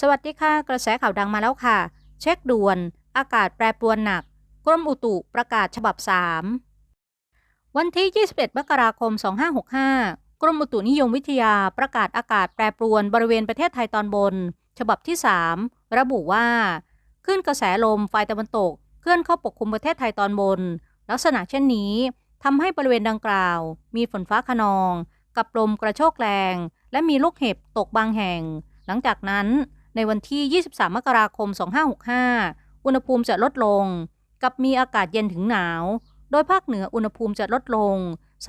สวัสดีค่ะ กระแสข่าวดังมาแล้วค่ะ เช็คด่วน อากาศแปรปรวนหนัก กรมอุตุประกาศฉบับ 3 วันที่ 21 มกราคม 2565 กรมอุตุนิยมวิทยาประกาศอากาศแปรปรวนบริเวณประเทศไทยตอนบน ฉบับที่ 3 ระบุว่าคลื่นกระแสลมฝ่ายตะวันตก เคลื่อนเข้าปกคลุมประเทศไทยตอนบน ลักษณะเช่นนี้ทำให้บริเวณดังกล่าว มีฝนฟ้าขนอง กับลมกระโชกแรง และมีลูกเห็บตกบางแห่ง หลังจากนั้น ในวันที่ 23 มกราคม 2565 อุณหภูมิจะลดลง กับมีอากาศเย็นถึงหนาว โดยภาคเหนืออุณหภูมิจะลดลง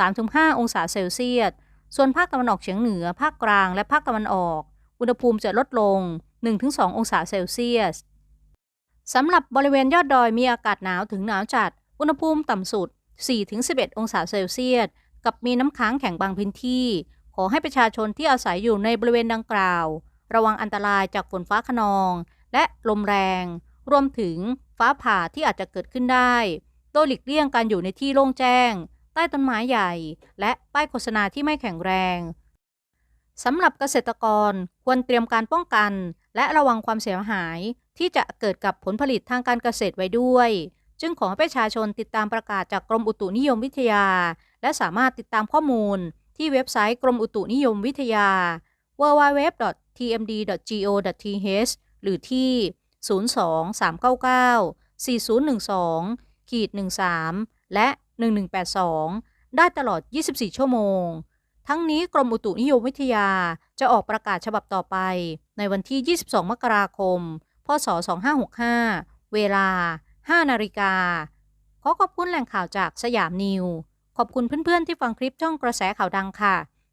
3-5 องศาเซลเซียส ส่วนภาคตะวันออกเฉียงเหนือ ภาคกลาง และภาคตะวันออก อุณหภูมิจะลดลง 1-2 องศาเซลเซียส สำหรับบริเวณยอดดอยมีอากาศหนาวถึงหนาวจัด อุณหภูมิต่ำสุด 4-11 องศาเซลเซียส กับมีน้ำค้างแข็งบางพื้นที่ ขอให้ประชาชนที่อาศัยอยู่ในบริเวณดังกล่าว ระวังอันตรายจากฝนฟ้าขนอง และลมแรง รวมถึงฟ้าผ่าที่อาจจะเกิดขึ้นได้ โดยหลีกเลี่ยงการอยู่ในที่โล่งแจ้ง ใต้ต้นไม้ใหญ่ และป้ายโฆษณาที่ไม่แข็งแรงสำหรับเกษตรกรควรเตรียมการป้องกัน และระวังความเสียหายที่จะเกิดกับผลผลิตทางการเกษตรไว้ด้วย จึงขอให้ประชาชนติดตามประกาศจากกรมอุตุนิยมวิทยา และสามารถติดตามข้อมูลที่เว็บไซต์กรมอุตุนิยมวิทยา www.tmd.go.th หรือที่ 023994012ขีด13 และ 1182 ได้ตลอด 24 ชั่วโมง ทั้งนี้กรมอุตุนิยมวิทยาจะออกประกาศฉบับต่อไป ในวันที่ 22 มกราคม พศ 2565 เวลา 5 นาฬิกา ขอขอบคุณแหล่งข่าวจากสยามนิว ขอบคุณเพื่อนๆที่ฟังคลิปช่องกระแสข่าวดังค่ะ